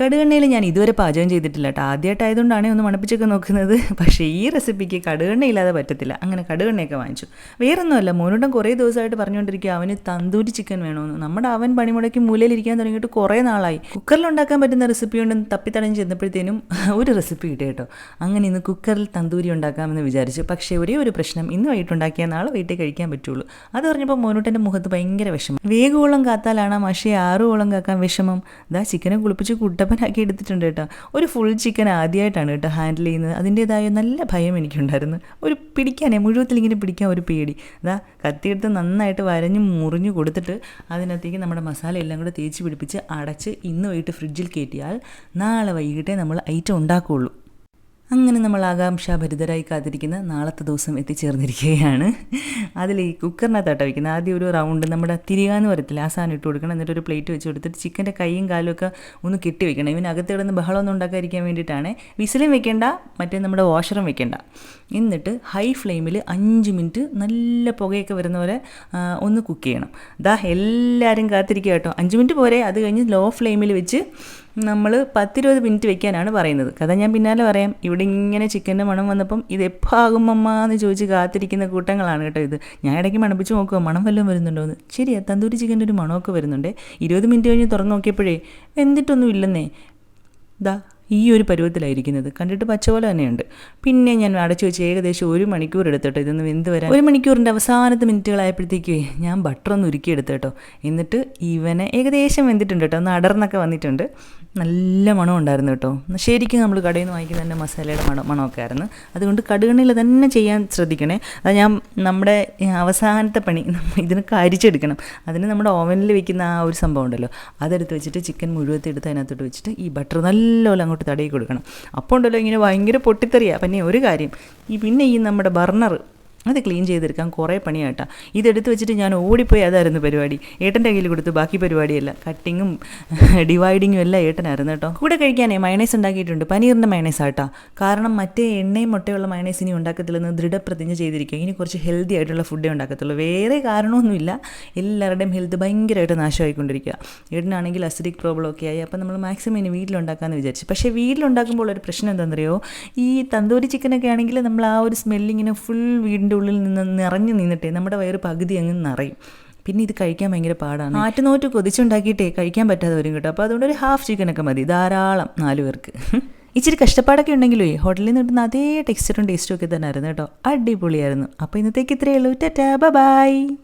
കടുകെണ്ണയിൽ ഞാൻ ഇതുവരെ പാചകം ചെയ്തിട്ടില്ല കേട്ടോ. ആദ്യമായിട്ടായതുകൊണ്ടാണ് ഒന്ന് മണപ്പിച്ചൊക്കെ നോക്കുന്നത്. പക്ഷേ ഈ റെസിപ്പിക്ക് കടുകെണ്ണ ഇല്ലാതെ പറ്റത്തില്ല. അങ്ങനെ കടുകെണ്ണയൊക്കെ വാങ്ങിച്ചു. വേറൊന്നുമല്ല മോനോട്ടം കുറേ ദിവസമായിട്ട് പറഞ്ഞുകൊണ്ടിരിക്കുക അവന് തന്തൂരി ചിക്കൻ വേണമെന്ന് നമ്മുടെ അവൻ പണിമുടക്കി മൂലയിലിരിക്കാൻ തുടങ്ങിയിട്ട് കുറേ നാളായി. കുക്കറിൽ ഉണ്ടാക്കാൻ പറ്റുന്ന റെസിപ്പി ഉണ്ടെന്ന് തപ്പിത്തടഞ്ഞ് ചെന്നപ്പോഴത്തേനും ഒരു റെസിപ്പി കിട്ടി കേട്ടോ. അങ്ങനെ ഇന്ന് കുക്കറിൽ തന്തൂരി ഉണ്ടാക്കാമെന്ന് വിചാരിച്ചു. പക്ഷേ ഒരേ ഒരു പ്രശ്നം ഇന്ന് വൈകിട്ടുണ്ടാക്കിയാൽ നാളെ വീട്ടിൽ കഴിക്കാൻ പറ്റുള്ളൂ. അത് പറഞ്ഞപ്പോൾ മോനോട്ടന്റെ മുഖത്ത് ഭയങ്കര വിഷമം. വേഗോളം കാത്താലാണ് മഷി ആറുവോളം കാക്കാൻ വിഷമം. ദാ ചിക്കനെ കുളിപ്പിച്ച് കുട്ടപ്പനാക്കി എടുത്തിട്ടുണ്ട് കേട്ടോ. ഒരു ഫുൾ ചിക്കൻ ആദ്യമായിട്ടാണ് കേട്ടോ ഹാൻഡിൽ ചെയ്യുന്നത്. അതിന്റേതായ നല്ല ഭയം എനിക്കുണ്ടായിരുന്നു. ഒരു പിടിക്കാനേ മുഴുവത്തിൽ ഇങ്ങനെ പിടിക്കാൻ ഒരു പേടി. അതാ കത്തിയെടുത്ത് നന്നായിട്ട് വരഞ്ഞ് മുറിഞ്ഞു കൊടുത്തിട്ട് അതിനകത്തേക്ക് നമ്മുടെ മസാല എല്ലാം കൂടെ തേച്ച് പിടിപ്പിച്ച് അടച്ച് ഇന്ന് വൈകിട്ട് ഫ്രിഡ്ജിൽ കയറ്റിയാൽ നാളെ വൈകിട്ടേ നമ്മൾ ഐറ്റം ഉണ്ടാക്കുകയുള്ളൂ. അങ്ങനെ നമ്മൾ ആകാംക്ഷാഭരിതരായി കാത്തിരിക്കുന്ന നാളത്തെ ദിവസം എത്തിച്ചേർന്നിരിക്കുകയാണ്. അതിൽ ഈ കുക്കറിനകത്താട്ടോ വയ്ക്കുന്നത് ആദ്യം ഒരു റൗണ്ട് നമ്മുടെ തിരികാന്ന് വരത്തില്ല ആ സാധനം ഇട്ട് കൊടുക്കണം. എന്നിട്ട് ഒരു പ്ലേറ്റ് വെച്ച് കൊടുത്തിട്ട് ചിക്കന്റെ കൈയും കാലും ഒക്കെ ഒന്ന് കെട്ടി വെക്കണം. ഇവനകത്ത് കിടന്ന് ബഹളമൊന്നും ഉണ്ടാക്കാതിരിക്കാൻ വേണ്ടിയിട്ടാണ്. വിസിലും വെക്കേണ്ട മറ്റേ നമ്മുടെ വാഷറും വെക്കേണ്ട. എന്നിട്ട് ഹൈ ഫ്ലെയിമിൽ അഞ്ച് മിനിറ്റ് നല്ല പുകയൊക്കെ വരുന്ന പോലെ ഒന്ന് കുക്ക് ചെയ്യണം. ദാ എല്ലാവരും കാത്തിരിക്കുക കേട്ടോ. അഞ്ച് മിനിറ്റ് പോരെ. അത് കഴിഞ്ഞ് ലോ ഫ്ലെയിമിൽ വെച്ച് നമ്മൾ പത്തിരുപത് മിനിറ്റ് വെക്കാനാണ് പറയുന്നത്. കഥ ഞാൻ പിന്നാലെ പറയാം. ഇവിടെ ഇങ്ങനെ ചിക്കന്റെ മണം വന്നപ്പം ഇത് എപ്പോൾ ആകും അമ്മ എന്ന് ചോദിച്ച് കാത്തിരിക്കുന്ന കൂട്ടങ്ങളാണ് കേട്ടോ ഇത്. ഞാൻ ഇടയ്ക്ക് മണപ്പിച്ച് നോക്കുക മണം വല്ലതും വരുന്നുണ്ടോ എന്ന് ശരിയാ തന്തൂരി ചിക്കന്റെ ഒരു മണമൊക്കെ വരുന്നുണ്ട്. ഇരുപത് മിനിറ്റ് കഴിഞ്ഞ് തുറന്ന് നോക്കിയപ്പോഴേ എന്നിട്ടൊന്നും ഇല്ലെന്നേ. ദാ ഈ ഒരു പരുവത്തിലായിരിക്കുന്നത്. കണ്ടിട്ട് പച്ചപോലെ തന്നെയുണ്ട്. പിന്നെ ഞാൻ അടച്ചു വെച്ച് ഏകദേശം ഒരു മണിക്കൂർ എടുത്തിട്ടോ ഇതൊന്ന് വെന്ത് വരാൻ. ഒരു മണിക്കൂറിന്റെ അവസാനത്തെ മിനിറ്റുകളായപ്പോഴത്തേക്ക് ഞാൻ ബട്ടർ ഒന്ന് ഉരുക്കി എടുത്തു കേട്ടോ. എന്നിട്ട് ഇവനെ ഏകദേശം വെന്തിട്ടുണ്ട് കേട്ടോ. ഒന്ന് അടർന്നൊക്കെ വന്നിട്ടുണ്ട്. നല്ല മണം ഉണ്ടായിരുന്നു കേട്ടോ. ശരിക്കും നമ്മൾ കടയിൽ നിന്ന് വാങ്ങിക്കുന്ന തന്നെ മസാലയുടെ മണം മണമൊക്കെ ആയിരുന്നു. അതുകൊണ്ട് കടുകണ്ണിൽ തന്നെ ചെയ്യാൻ ശ്രദ്ധിക്കണേ. അത് ഞാൻ നമ്മുടെ അവസാനത്തെ പണി ഇതിനൊക്കെ അരിച്ചെടുക്കണം. അതിന് നമ്മുടെ ഓവനിൽ വെക്കുന്ന ആ ഒരു സംഭവം ഉണ്ടല്ലോ. അതെടുത്ത് വെച്ചിട്ട് ചിക്കൻ മുഴുവത്തി എടുത്ത് അതിനകത്തോട്ട് വെച്ചിട്ട് ഈ ബട്ടർ നല്ലപോലെ അങ്ങോട്ട് തടയി കൊടുക്കണം. അപ്പോൾ ഉണ്ടല്ലോ ഇങ്ങനെ ഭയങ്കര പൊട്ടിത്തെറിയാ. പിന്നെ ഒരു കാര്യം ഈ പിന്നെ ഈ നമ്മുടെ ബർണർ അത് ക്ലീൻ ചെയ്തെടുക്കാൻ കുറേ പണിയാട്ടാ. ഇതെടുത്ത് വെച്ചിട്ട് ഞാൻ ഓടിപ്പോയി അതായിരുന്നു പരിപാടി. ഏട്ടന്റെ കയ്യിൽ കൊടുത്തു ബാക്കി പരിപാടിയല്ല. കട്ടിങ്ങും ഡിവൈഡിങ്ങും എല്ലാം ഏട്ടനായിരുന്നു കേട്ടോ. കൂടെ കഴിക്കാനേ മയണൈസ് ഉണ്ടാക്കിയിട്ടുണ്ട്. പനീറിന്റെ മയണൈസ് ആട്ടാ കാരണം മറ്റേ എണ്ണയും മുട്ടയുള്ള മയണൈസ് ഇനി ഉണ്ടാക്കത്തില്ലെന്ന് ദൃഢപ്രതിജ്ഞ ചെയ്തിരിക്കുക. ഇനി കുറച്ച് ഹെൽത്തി ആയിട്ടുള്ള ഫുഡേ ഉണ്ടാക്കത്തുള്ളൂ. വേറെ കാരണമൊന്നുമില്ല. എല്ലാവരുടെയും ഹെൽത്ത് ഭയങ്കരമായിട്ട് നാശമായിക്കൊണ്ടിരിക്കുക. ഏട്ടനാണെങ്കിൽ അസിഡിക് പ്രോബ്ലം ഒക്കെ ആയി. അപ്പോൾ നമ്മൾ മാക്സിമം ഇനി വീട്ടിലുണ്ടാക്കാമെന്ന് വിചാരിച്ചു. പക്ഷേ വീട്ടിലുണ്ടാക്കുമ്പോൾ ഒരു പ്രശ്നം എന്താണെന്നറിയോ? ഈ തന്തൂരി ചിക്കനൊക്കെ ആണെങ്കിൽ നമ്മൾ ആ ഒരു സ്മെല്ലിങ്ങിനെ ഫുൾ വീടിന്റെ ഉള്ളിൽ നിന്ന് നിറഞ്ഞു നിന്നിട്ടെ നമ്മുടെ വയറ് പകുതി അങ്ങ് നിറയും. പിന്നെ ഇത് കഴിക്കാൻ ഭയങ്കര പാടാണ്. ആറ്റുനോറ്റ് കൊതിച്ചുണ്ടാക്കിയിട്ടേ കഴിക്കാൻ പറ്റാതെ വരും കേട്ടോ. അപ്പോൾ അതുകൊണ്ട് ഒരു ഹാഫ് ചിക്കനൊക്കെ മതി. ധാരാളം നാല് പേർക്ക്. ഇച്ചിരി കഷ്ടപ്പാടൊക്കെ ഉണ്ടെങ്കിലേ ഹോട്ടലിൽ നിന്ന് കിട്ടുന്ന അതേ ടെക്സ്ചറും ടേസ്റ്റും ഒക്കെ തന്നെ ആയിരുന്നു കേട്ടോ. അടിപൊളിയായിരുന്നു. അപ്പോൾ ഇന്നത്തേക്ക് ഇത്രയേ ഉള്ളൂ. Tata bye.